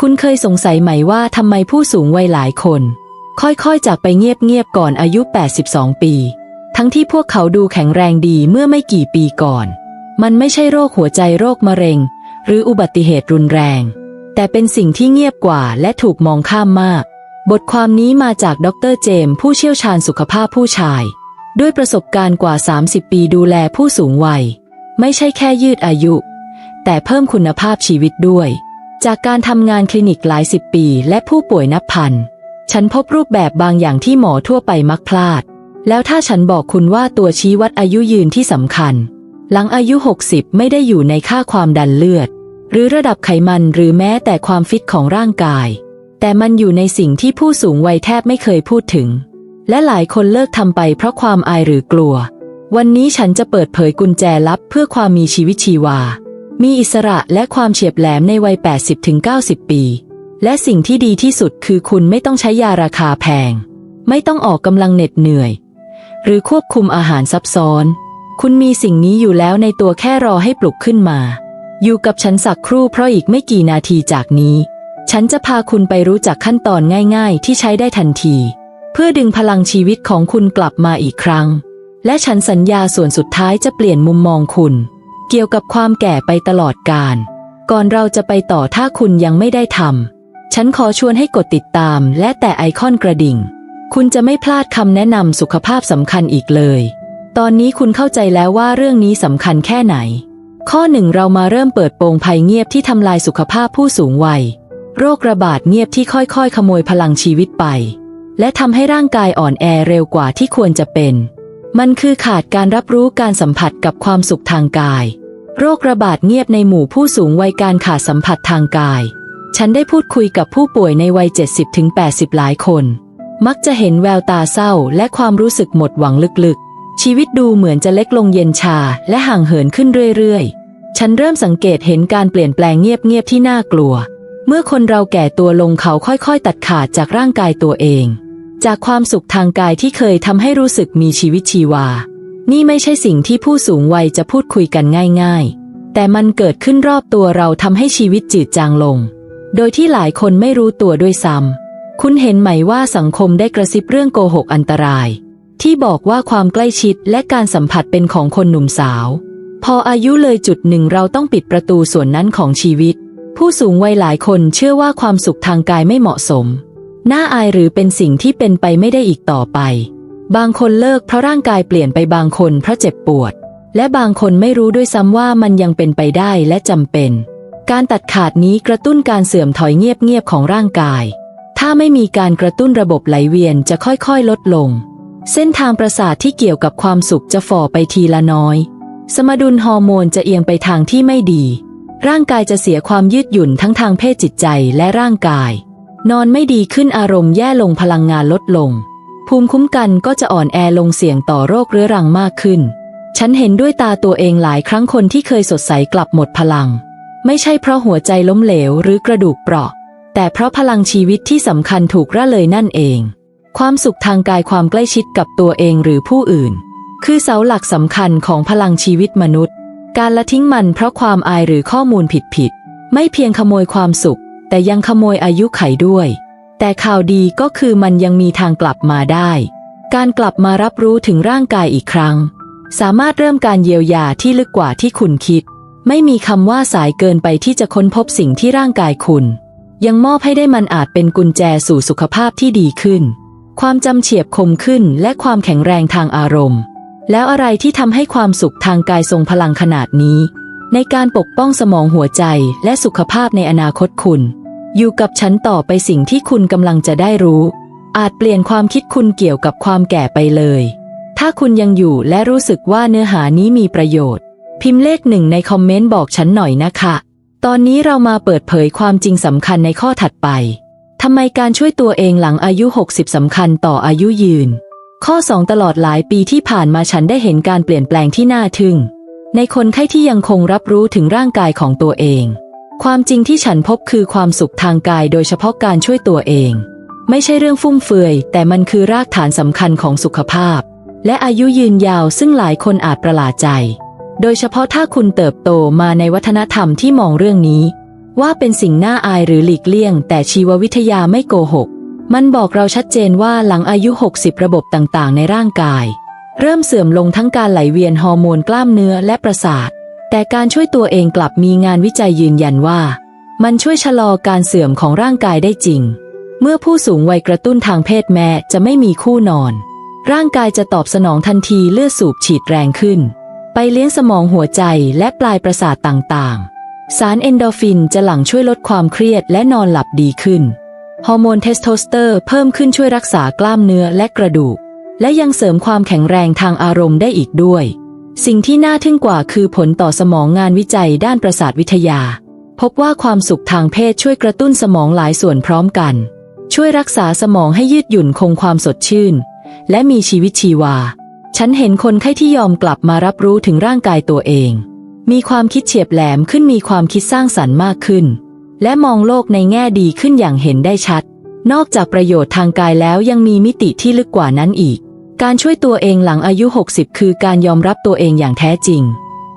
คุณเคยสงสัยไหมว่าทำไมผู้สูงวัยหลายคน ค่อยๆจากไปเงียบๆก่อนอายุ 82 ปี ทั้งที่พวกเขาดูแข็งแรงดีเมื่อไม่กี่ปีก่อน มันไม่ใช่โรคหัวใจโรคมะเร็ง หรืออุบัติเหตุรุนแรง แต่เป็นสิ่งที่เงียบกว่าและถูกมองข้ามมาก บทความนี้มาจากดรเจม ผู้เชี่ยวชาญสุขภาพผู้ชาย ด้วยประสบการณ์กว่า 30 ปีดูแลผู้สูงวัย ไม่ใช่แค่ยืดอายุ แต่เพิ่มคุณภาพชีวิตด้วย จากการทำงานคลินิกหลายสิบปี และผู้ป่วยนับพัน ฉันพบรูปแบบบางอย่างที่หมอทั่วไปมักพลาด แล้วถ้าฉันบอกคุณว่าตัวชี้วัดอายุยืนที่สำคัญ หลังอายุ 60 ไม่ได้อยู่ในค่าความดันเลือด หรือระดับไขมันหรือแม้แต่ความฟิตของร่างกาย แต่มันอยู่ในสิ่งที่ผู้สูงวัยแทบไม่เคยพูดถึง และหลายคนเลิกทำไปเพราะความอายหรือกลัว วันนี้ฉันจะเปิดเผยกุญแจลับเพื่อความมีชีวิตชีวา มีอิสระและความเฉียบแหลมในวัย 80-90 ปี และสิ่งที่ดีที่สุดคือคุณไม่ต้องใช้ยาราคาแพง ไม่ต้องออกกำลังเหน็ดเหนื่อย หรือควบคุมอาหารซับซ้อน คุณมีสิ่งนี้อยู่แล้วในตัวแค่รอให้ปลุกขึ้นมา อยู่กับฉันสักครู่เพราะอีกไม่กี่นาทีจากนี้ ฉันจะพาคุณไปรู้จักขั้นตอนง่าย ๆ ที่ใช้ได้ทันที เพื่อดึงพลังชีวิตของคุณกลับมาอีกครั้ง และฉันสัญญาส่วนสุดท้ายจะเปลี่ยนมุมมองคุณ เกี่ยวกับความแก่ไปตลอดกาลก่อนเราจะไปต่อถ้าคุณยังไม่ได้ทำฉันขอชวนให้กดติดตามและแต่ไอคอนกระดิ่ง คุณจะไม่พลาดคำแนะนำสุขภาพสำคัญอีกเลย ตอนนี้คุณเข้าใจแล้วว่าเรื่องนี้สำคัญแค่ไหน ข้อหนึ่งเรามาเริ่มเปิดโปงภัยเงียบที่ทำลายสุขภาพผู้สูงวัย โรคระบาดเงียบที่ค่อยๆ ขโมยพลังชีวิตไป และทำให้ร่างกายอ่อนแอเร็วกว่าที่ควรจะเป็น มันคือขาดการรับรู้การสัมผัสกับความสุขทางกาย โรคระบาดเงียบในหมู่ผู้สูงวัยการขาดสัมผัสทางกาย ฉันได้พูดคุยกับผู้ป่วยในวัย 70-80 หลายคน มักจะเห็นแววตาเศร้าและความรู้สึกหมดหวังลึกๆ ชีวิตดูเหมือนจะเล็กลงเย็นชาและห่างเหินขึ้นเรื่อยๆ ฉันเริ่มสังเกตเห็นการเปลี่ยนแปลงเงียบๆที่น่ากลัว เมื่อคนเราแก่ตัวลงเขาค่อยๆ ตัดขาดจากร่างกายตัวเอง จากความสุขทางกายที่เคยทำให้รู้สึกมีชีวิตชีวา นี่ไม่ใช่สิ่งที่ผู้สูงวัยจะพูดคุยกันง่าย ๆ แต่มันเกิดขึ้นรอบตัวเราทำให้ชีวิตจืดจางลง โดยที่หลายคนไม่รู้ตัวด้วยซ้ำคุณเห็นไหมว่าสังคมได้กระซิบเรื่องโกหกอันตราย ที่บอกว่าความใกล้ชิดและการสัมผัสเป็นของคนหนุ่มสาว พออายุเลยจุดหนึ่งเราต้องปิดประตูส่วนนั้นของชีวิต ผู้สูงวัยหลายคนเชื่อว่าความสุขทางกายไม่เหมาะสม น่าอายหรือเป็นสิ่งที่เป็นไปไม่ได้อีกต่อไป บางคนเลิกเพราะร่างกายเปลี่ยนไปบางคนเพราะเจ็บปวด และบางคนไม่รู้ด้วยซ้ำว่ามันยังเป็นไปได้และจำเป็น การตัดขาดนี้กระตุ้นการเสื่อมถอยเงียบๆของร่างกาย ถ้าไม่มีการกระตุ้นระบบไหลเวียนจะค่อยๆ ลดลง เส้นทางประสาทที่เกี่ยวกับความสุขจะฝ่อไปทีละน้อย สมดุลฮอร์โมนจะเอียงไปทางที่ไม่ดี ร่างกายจะเสียความยืดหยุ่นทั้งทางเพศจิตใจและร่างกาย นอนไม่ดีขึ้นอารมณ์แย่ลงพลังงานลดลง ภูมิคุ้มกันก็จะอ่อนแอลงเสี่ยงต่อโรคเรื้อรังมากขึ้น ฉันเห็นด้วยตาตัวเองหลายครั้งคนที่เคยสดใสกลับหมดพลัง ไม่ใช่เพราะหัวใจล้มเหลวหรือกระดูกเปราะ แต่เพราะพลังชีวิตที่สำคัญถูกระเลยนั่นเอง ความสุขทางกายความใกล้ชิดกับตัวเองหรือผู้อื่น คือเสาหลักสำคัญของพลังชีวิตมนุษย์ การละทิ้งมันเพราะความอายหรือข้อมูลผิดๆไม่เพียงขโมยความสุข แต่ยังขโมยอายุไขด้วย แต่ข่าวดีก็คือมันยังมีทางกลับมาได้ การกลับมารับรู้ถึงร่างกายอีกครั้ง สามารถเริ่มการเยียวยาที่ลึกกว่าที่คุณคิด ไม่มีคำว่าสายเกินไปที่จะค้นพบสิ่งที่ร่างกายคุณ ยังมอบให้ได้มันอาจเป็นกุญแจสู่สุขภาพที่ดีขึ้น ความจำเฉียบคมขึ้นและความแข็งแรงทางอารมณ์ แล้วอะไรที่ทำให้ความสุขทางกายทรงพลังขนาดนี้ ในการปกป้องสมองหัวใจและสุขภาพในอนาคตคุณ อยู่กับฉันต่อไปสิ่งที่คุณกำลังจะได้รู้ อาจเปลี่ยนความคิดคุณเกี่ยวกับความแก่ไปเลย ถ้าคุณยังอยู่และรู้สึกว่าเนื้อหานี้มีประโยชน์ พิมพ์เลขหนึ่งในคอมเมนต์บอกฉันหน่อยนะคะ ตอนนี้เรามาเปิดเผยความจริงสำคัญในข้อถัดไปทำไมการช่วยตัวเองหลังอายุ 60สำคัญต่ออายุยืน ข้อ 2 ตลอดหลายปีที่ผ่านมาฉันได้เห็นการเปลี่ยนแปลงที่น่าทึ่ง ในคนไข้ที่ยังคงรับรู้ถึงร่างกายของตัวเอง ความจริงที่ฉันพบคือความสุขทางกายโดยเฉพาะการช่วยตัวเอง ไม่ใช่เรื่องฟุ่มเฟือย แต่มันคือรากฐานสำคัญของสุขภาพ และอายุยืนยาวซึ่งหลายคนอาจประหลาดใจ โดยเฉพาะถ้าคุณเติบโตมาในวัฒนธรรมที่มองเรื่องนี้ ว่าเป็นสิ่งน่าอายหรือหลีกเลี่ยง แต่ชีววิทยาไม่โกหก มันบอกเราชัดเจนว่าหลังอายุ 60 ระบบต่างๆ ในร่างกาย เริ่มเสื่อมลงทั้งการไหลเวียนฮอร์โมนกล้ามเนื้อและประสาท แต่การช่วยตัวเองกลับมีงานวิจัยยืนยันว่า มันช่วยชะลอการเสื่อมของร่างกายได้จริง เมื่อผู้สูงวัยกระตุ้นทางเพศแม้จะไม่มีคู่นอน ร่างกายจะตอบสนองทันทีเลือดสูบฉีดแรงขึ้น ไปเลี้ยงสมองหัวใจและปลายประสาทต่างๆ สารเอนโดรฟินจะหลั่งช่วยลดความเครียดและนอนหลับดีขึ้น ฮอร์โมนเทสโทสเตอร์เพิ่มขึ้นช่วยรักษากล้ามเนื้อและกระดูก และยังเสริมความแข็งแรงทางอารมณ์ได้อีกด้วย สิ่งที่น่าทึ่งกว่าคือผลต่อสมองงานวิจัยด้านประสาทวิทยา พบว่าความสุขทางเพศช่วยกระตุ้นสมองหลายส่วนพร้อมกัน ช่วยรักษาสมองให้ยืดหยุ่นคงความสดชื่น และมีชีวิตชีวา ฉันเห็นคนไข้ที่ยอมกลับมารับรู้ถึงร่างกายตัวเอง มีความคิดเฉียบแหลมขึ้นมีความคิดสร้างสรรค์มากขึ้น และมองโลกในแง่ดีขึ้นอย่างเห็นได้ชัด นอกจากประโยชน์ทางกายแล้วยังมีมิติที่ลึกกว่านั้นอีก การช่วยตัวเองหลังอายุ 60 คือการยอมรับตัวเองอย่างแท้จริง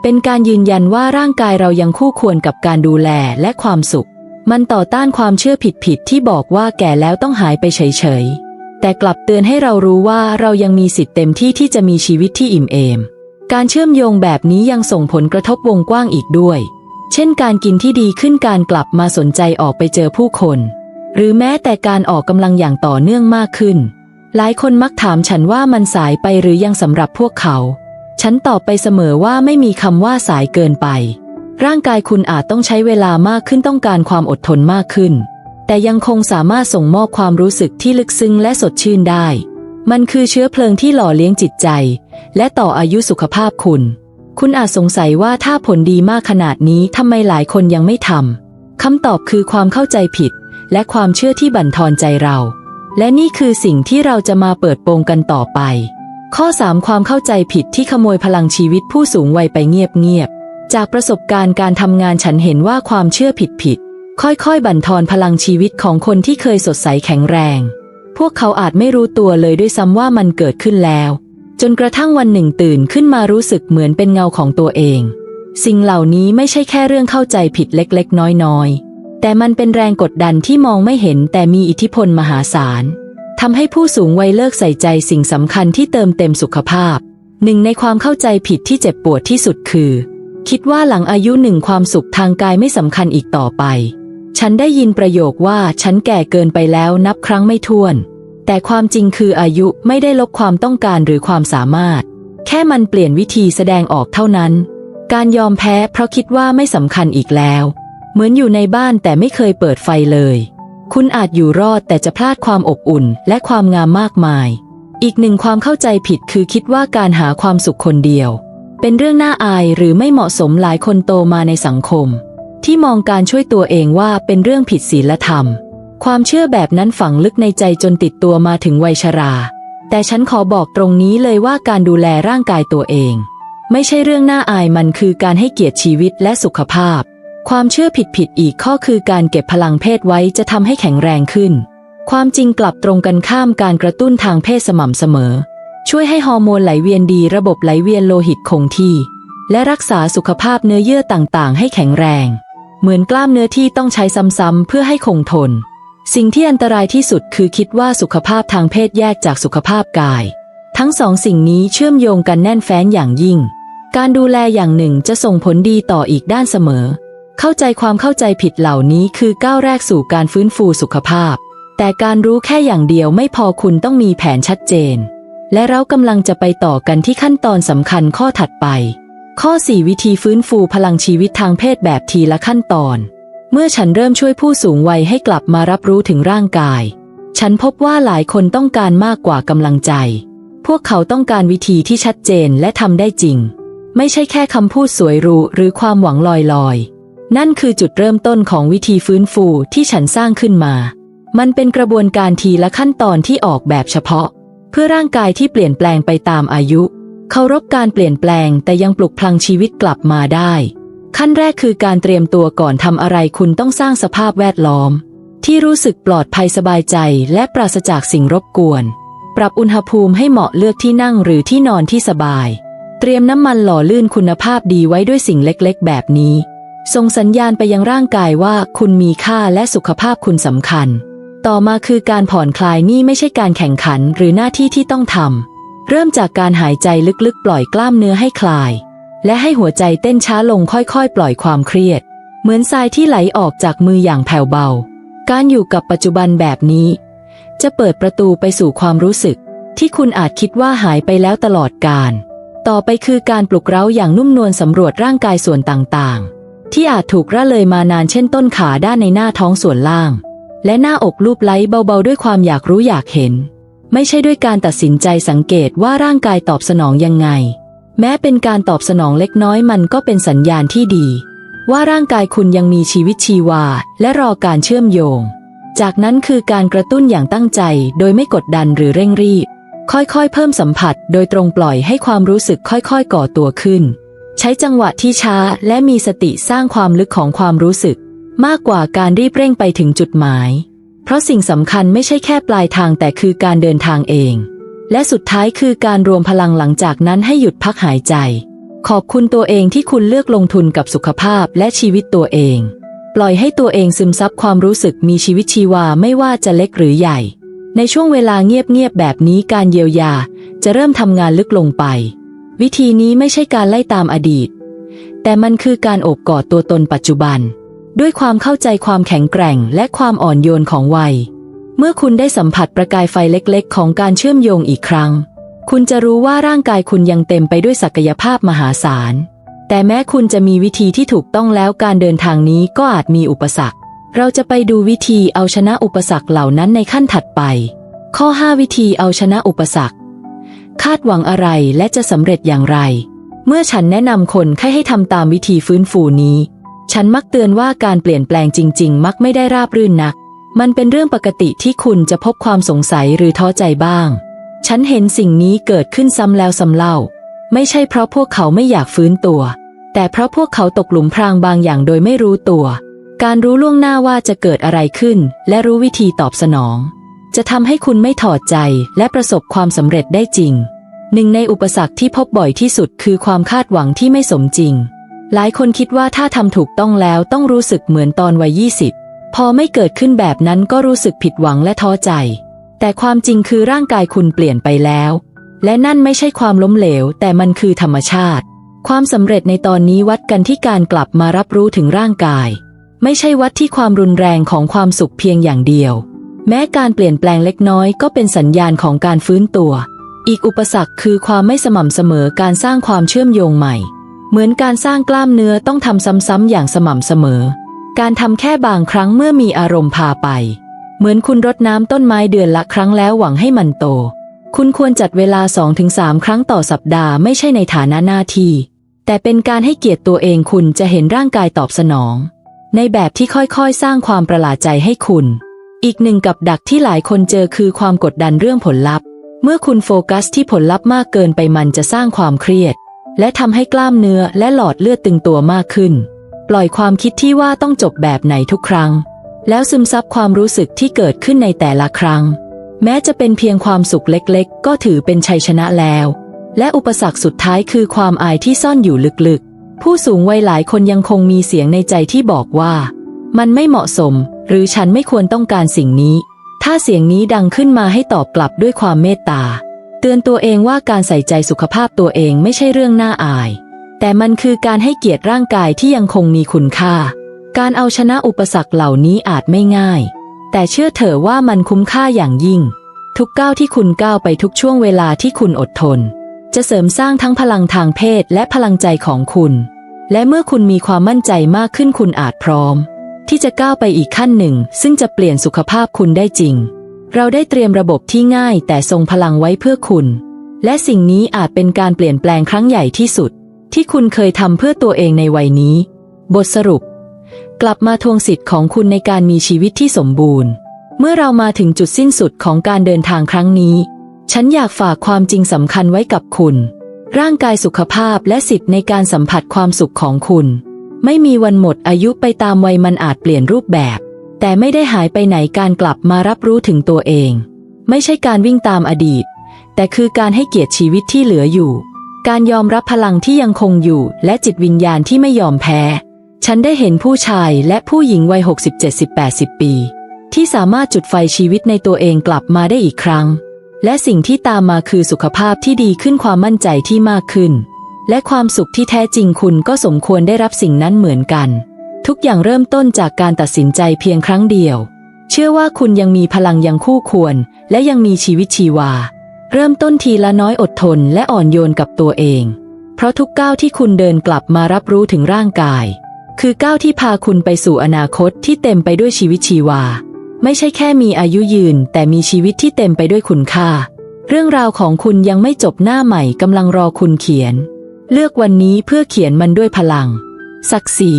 เป็นการยืนยันว่าร่างกายเรายังคู่ควรกับการดูแลและความสุข มันต่อต้านความเชื่อผิดๆที่บอกว่าแก่แล้วต้องหายไปเฉยๆ แต่กลับเตือนให้เรารู้ว่าเรายังมีสิทธิ์เต็มที่ที่จะมีชีวิตที่อิ่มเอม การเชื่อมโยงแบบนี้ยังส่งผลกระทบวงกว้างอีกด้วย เช่น การกินที่ดีขึ้นการกลับมาสนใจออกไปเจอผู้คน หรือแม้แต่การออกกำลังอย่างต่อเนื่องมากขึ้น หลายคนมักถามฉันว่ามันสายไปหรือยังสำหรับพวกเขา ฉันตอบไปเสมอว่าไม่มีคำว่าสายเกินไป ร่างกายคุณอาจต้องใช้เวลามากขึ้นต้องการความอดทนมากขึ้น แต่ยังคงสามารถส่งมอบความรู้สึกที่ลึกซึ้งและสดชื่นได้ มันคือเชื้อเพลิงที่หล่อเลี้ยงจิตใจ และต่ออายุสุขภาพคุณ คุณอาจสงสัยว่าถ้าผลดีมากขนาดนี้ทำไมหลายคนยังไม่ทำคำตอบคือความเข้าใจผิด และความเชื่อที่บั่นทอนใจเรา และนี่คือสิ่งที่เราจะมาเปิดโปงกันต่อไป ข้อ 3 ความเข้าใจผิดที่ขโมยพลังชีวิตผู้สูงวัยไปเงียบๆ จากประสบการณ์การทำงานฉันเห็นว่าความเชื่อผิดๆ ค่อยๆ บั่นทอนพลังชีวิตของคนที่เคยสดใสแข็งแรง พวกเขาอาจไม่รู้ตัวเลยด้วยซ้ำว่ามันเกิดขึ้นแล้ว จนกระทั่งวันหนึ่งตื่นขึ้นมารู้สึกเหมือนเป็นเงาของตัวเอง สิ่งเหล่านี้ไม่ใช่แค่เรื่องเข้าใจผิดเล็กๆ น้อยๆ แต่มันเป็นแรงกดดันที่มองไม่เห็นแต่มีอิทธิพลมหาศาลทำให้ผู้สูงวัยเลิกใส่ใจสิ่งสำคัญที่เติมเต็มสุขภาพ หนึ่งในความเข้าใจผิดที่เจ็บปวดที่สุดคือ คิดว่าหลังอายุหนึ่งความสุขทางกายไม่สำคัญอีกต่อไป ฉันได้ยินประโยคว่าฉันแก่เกินไปแล้วนับครั้งไม่ถ้วน แต่ความจริงคืออายุไม่ได้ลบความต้องการหรือความสามารถ แค่มันเปลี่ยนวิธีแสดงออกเท่านั้น การยอมแพ้เพราะคิดว่าไม่สำคัญอีกแล้ว เหมือนอยู่ในบ้านแต่ไม่เคยเปิดไฟเลย คุณอาจอยู่รอดแต่จะพลาดความอบอุ่นและความงามมากมาย อีกหนึ่งความเข้าใจผิดคือคิดว่าการหาความสุขคนเดียว เป็นเรื่องน่าอายหรือไม่เหมาะสมหลายคนโตมาในสังคม ที่มองการช่วยตัวเองว่าเป็นเรื่องผิดศีลธรรม ความเชื่อแบบนั้นฝังลึกในใจจนติดตัวมาถึงวัยชรา แต่ฉันขอบอกตรงนี้เลยว่าการดูแลร่างกายตัวเอง ไม่ใช่เรื่องน่าอายมันคือการให้เกียรติชีวิตและสุขภาพ ความเชื่อผิดๆอีกข้อคือการเก็บพลังเพศไว้จะทำให้แข็งแรงขึ้น ความจริงกลับตรงกันข้ามการกระตุ้นทางเพศสม่ำเสมอ ช่วยให้ฮอร์โมนไหลเวียนดีระบบไหลเวียนโลหิตคงที่ และรักษาสุขภาพเนื้อเยื่อต่างๆ ให้แข็งแรง เหมือนกล้ามเนื้อที่ต้องใช้ซ้ำๆเพื่อให้คงทน สิ่งที่อันตรายที่สุดคือคิดว่าสุขภาพทางเพศแยกจากสุขภาพกาย ทั้งสองสิ่งนี้เชื่อมโยงกันแน่นแฟ้นอย่างยิ่ง การดูแลอย่างหนึ่งจะส่งผลดีต่ออีกด้านเสมอ เข้าใจความเข้าใจผิดเหล่านี้คือก้าวแรกสู่การฟื้นฟูสุขภาพ แต่การรู้แค่อย่างเดียวไม่พอคุณต้องมีแผนชัดเจน และเรากำลังจะไปต่อกันที่ขั้นตอนสำคัญข้อถัดไป ข้อ 4 วิธีฟื้นฟูพลังชีวิตทางเพศแบบทีละขั้นตอน เมื่อฉันเริ่มช่วยผู้สูงวัยให้กลับมารับรู้ถึงร่างกาย ฉันพบว่าหลายคนต้องการมากกว่ากำลังใจ พวกเขาต้องการวิธีที่ชัดเจนและทำได้จริง ไม่ใช่แค่คำพูดสวยหรูหรือความหวังลอยๆ นั่นคือจุดเริ่มต้นของวิธีฟื้นฟูที่ฉันสร้างขึ้นมา มันเป็นกระบวนการทีละขั้นตอนที่ออกแบบเฉพาะ เพื่อร่างกายที่เปลี่ยนแปลงไปตามอายุ เคารพการเปลี่ยนแปลงแต่ยังปลุกพลังชีวิตกลับมาได้ ขั้นแรกคือการเตรียมตัวก่อนทำอะไรคุณต้องสร้างสภาพแวดล้อม ที่รู้สึกปลอดภัยสบายใจ และปราศจากสิ่งรบกวน ปรับอุณหภูมิให้เหมาะเลือกที่นั่งหรือที่นอนที่สบาย เตรียมน้ำมันหล่อลื่นคุณภาพดีไว้ด้วยสิ่งเล็กๆ แบบนี้ ส่งสัญญาณไปยังร่างกายว่าคุณมีค่าและสุขภาพคุณสำคัญ ต่อมาคือการผ่อนคลายนี่ไม่ใช่การแข่งขันหรือหน้าที่ที่ต้องทำ เริ่มจากการหายใจลึกๆ ปล่อยกล้ามเนื้อให้คลาย และให้หัวใจเต้นช้าลงค่อยๆ ปล่อยความเครียด เหมือนทรายที่ไหลออกจากมืออย่างแผ่วเบา การอยู่กับปัจจุบันแบบนี้ จะเปิดประตูไปสู่ความรู้สึก ที่คุณอาจคิดว่าหายไปแล้วตลอดกาล ต่อไปคือการปลุกเร้าอย่างนุ่มนวลสำรวจร่างกายส่วนต่างๆ ที่อาจถูกระเลยมานานเช่นต้นขาด้านในหน้าท้องส่วนล่าง และหน้าอกรูปไล้เบาๆ ด้วยความอยากรู้อยากเห็น ไม่ใช่ด้วยการตัดสินใจสังเกตว่าร่างกายตอบสนองยังไง แม้เป็นการตอบสนองเล็กน้อยมันก็เป็นสัญญาณที่ดี ว่าร่างกายคุณยังมีชีวิตชีวา และรอการเชื่อมโยง จากนั้นคือการกระตุ้นอย่างตั้งใจ โดยไม่กดดันหรือเร่งรีบ ค่อยๆ เพิ่มสัมผัส โดยตรงปล่อยให้ความรู้สึกค่อยๆ ก่อตัวขึ้น ใช้จังหวะที่ช้าและมีสติสร้างความลึกของความรู้สึก มากกว่าการรีบเร่งไปถึงจุดหมาย เพราะสิ่งสำคัญไม่ใช่แค่ปลายทางแต่คือการเดินทางเอง และสุดท้ายคือการรวมพลังหลังจากนั้นให้หยุดพักหายใจ ขอบคุณตัวเองที่คุณเลือกลงทุนกับสุขภาพและชีวิตตัวเอง ปล่อยให้ตัวเองซึมซับความรู้สึกมีชีวิตชีวาไม่ว่าจะเล็กหรือใหญ่ ในช่วงเวลาเงียบๆแบบนี้การเยียวยาจะเริ่มทำงานลึกลงไป วิธีนี้ไม่ใช่การไล่ตามอดีต แต่มันคือการโอบกอดตัวตนปัจจุบัน ด้วยความเข้าใจความแข็งแกร่งและความอ่อนโยนของวัย เมื่อคุณได้สัมผัสประกายไฟเล็กๆ ของการเชื่อมโยงอีกครั้ง คุณจะรู้ว่าร่างกายคุณยังเต็มไปด้วยศักยภาพมหาศาล แต่แม้คุณจะมีวิธีที่ถูกต้องแล้วการเดินทางนี้ก็อาจมีอุปสรรค เราจะไปดูวิธีเอาชนะอุปสรรคเหล่านั้นในขั้นถัดไป ข้อ 5 วิธีเอาชนะอุปสรรค คาดหวังอะไรและจะสำเร็จอย่างไร เมื่อฉันแนะนำคนแค่ให้ทำตามวิธีฟื้นฟูนี้ ฉันมักเตือนว่าการเปลี่ยนแปลงจริง ๆ มักไม่ได้ราบรื่นนัก มันเป็นเรื่องปกติที่คุณจะพบความสงสัยหรือท้อใจบ้าง ฉันเห็นสิ่งนี้เกิดขึ้นซ้ำแล้วซ้ำเล่า ไม่ใช่เพราะพวกเขาไม่อยากฟื้นตัว แต่เพราะพวกเขาตกหลุมพรางบางอย่างโดยไม่รู้ตัว การรู้ล่วงหน้าว่าจะเกิดอะไรขึ้น และรู้วิธีตอบสนอง จะทำให้คุณไม่ถอดใจและประสบความสำเร็จได้จริง หนึ่งในอุปสรรคที่พบบ่อยที่สุดคือความคาดหวังที่ไม่สมจริง หลายคนคิดว่าถ้าทำถูกต้องแล้วต้องรู้สึกเหมือนตอนวัยยี่สิบพอไม่เกิดขึ้นแบบนั้นก็รู้สึกผิดหวังและท้อใจ แต่ความจริงคือร่างกายคุณเปลี่ยนไปแล้ว และนั่นไม่ใช่ความล้มเหลว แต่มันคือธรรมชาติ ความสำเร็จในตอนนี้วัดกันที่การกลับมารับรู้ถึงร่างกาย ไม่ใช่วัดที่ความรุนแรงของความสุขเพียงอย่างเดียว แม้การเปลี่ยนแปลงเล็กน้อยก็เป็นสัญญาณของการฟื้นตัว อีกอุปสรรคคือความไม่สม่ำเสมอการสร้างความเชื่อมโยงใหม่ เหมือนการสร้างกล้ามเนื้อต้องทำซ้ำๆอย่างสม่ำเสมอ การทำแค่บางครั้งเมื่อมีอารมณ์พาไป เหมือนคุณรดน้ำต้นไม้เดือนละครั้งแล้วหวังให้มันโต คุณควรจัดเวลา 2-3 ครั้งต่อสัปดาห์ไม่ใช่ในฐานะหน้าที่ แต่เป็นการให้เกียรติตัวเองคุณจะเห็นร่างกายตอบสนอง ในแบบที่ค่อยๆ สร้างความประหลาดใจให้คุณ อีกหนึ่งกับดักที่หลายคนเจอคือความกดดันเรื่องผลลัพธ์ เมื่อคุณโฟกัสที่ผลลัพธ์มากเกินไปมันจะสร้างความเครียด และทำให้กล้ามเนื้อและหลอดเลือดตึงตัวมากขึ้น ปล่อยความคิดที่ว่าต้องจบแบบไหนทุกครั้ง แล้วซึมซับความรู้สึกที่เกิดขึ้นในแต่ละครั้ง แม้จะเป็นเพียงความสุขเล็กๆ ก็ถือเป็นชัยชนะแล้ว และอุปสรรคสุดท้ายคือความอายที่ซ่อนอยู่ลึกๆ ผู้สูงวัยหลายคนยังคงมีเสียงในใจที่บอกว่า มันไม่เหมาะสม หรือฉันไม่ควรต้องการสิ่งนี้ ถ้าเสียงนี้ดังขึ้นมาให้ตอบกลับด้วยความเมตตา เตือนตัวเองว่าการใส่ใจสุขภาพตัวเองไม่ใช่เรื่องน่าอาย แต่มันคือการให้เกียรติร่างกายที่ยังคงมีคุณค่า การเอาชนะอุปสรรคเหล่านี้อาจไม่ง่าย แต่เชื่อเถอะว่ามันคุ้มค่าอย่างยิ่ง ทุกก้าวที่คุณก้าวไปทุกช่วงเวลาที่คุณอดทน จะเสริมสร้างทั้งพลังทางเพศและพลังใจของคุณ และเมื่อคุณมีความมั่นใจมากขึ้นคุณอาจพร้อม ที่จะก้าวไปอีกขั้นหนึ่ง ซึ่งจะเปลี่ยนสุขภาพคุณได้จริง เราได้เตรียมระบบที่ง่ายแต่ทรงพลังไว้เพื่อคุณ และสิ่งนี้อาจเป็นการเปลี่ยนแปลงครั้งใหญ่ที่สุด ที่คุณเคยทำเพื่อตัวเองในวัยนี้ บทสรุป กลับมาทวงสิทธิ์ของคุณในการมีชีวิตที่สมบูรณ์ เมื่อเรามาถึงจุดสิ้นสุดของการเดินทางครั้งนี้ ฉันอยากฝากความจริงสำคัญไว้กับคุณ ร่างกายสุขภาพและสิทธิ์ในการสัมผัสความสุขของคุณ ไม่มีวันหมดอายุไปตามวัยมันอาจเปลี่ยนรูปแบบ แต่ไม่ได้หายไปไหนการกลับมารับรู้ถึงตัวเอง ไม่ใช่การวิ่งตามอดีต แต่คือการให้เกียรติชีวิตที่เหลืออยู่ การยอมรับพลังที่ยังคงอยู่ และจิตวิญญาณที่ไม่ยอมแพ้ ฉันได้เห็นผู้ชายและผู้หญิงวัย 60 70 80 ปี ที่สามารถจุดไฟชีวิตในตัวเองกลับมาได้อีกครั้ง และสิ่งที่ตามมาคือสุขภาพที่ดีขึ้นความมั่นใจที่มากขึ้น และความสุขที่แท้จริงคุณก็สมควรได้รับสิ่งนั้นเหมือนกัน ทุกอย่างเริ่มต้นจากการตัดสินใจเพียงครั้งเดียว เชื่อว่าคุณยังมีพลังยังคู่ควร และยังมีชีวิตชีวา เริ่มต้นทีละน้อยอดทนและอ่อนโยนกับตัวเอง เพราะทุกก้าวที่คุณเดินกลับมารับรู้ถึงร่างกาย คือก้าวที่พาคุณไปสู่อนาคตที่เต็มไปด้วยชีวิตชีวา ไม่ใช่แค่มีอายุยืน แต่มีชีวิตที่เต็มไปด้วยคุณค่า เรื่องราวของคุณยังไม่จบหน้าใหม่กำลังรอคุณเขียน เลือกวันนี้เพื่อเขียนมันด้วยพลัง ศักดิ์ศรี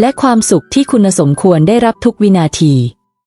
และความสุขที่คุณสมควรได้รับทุกวินาที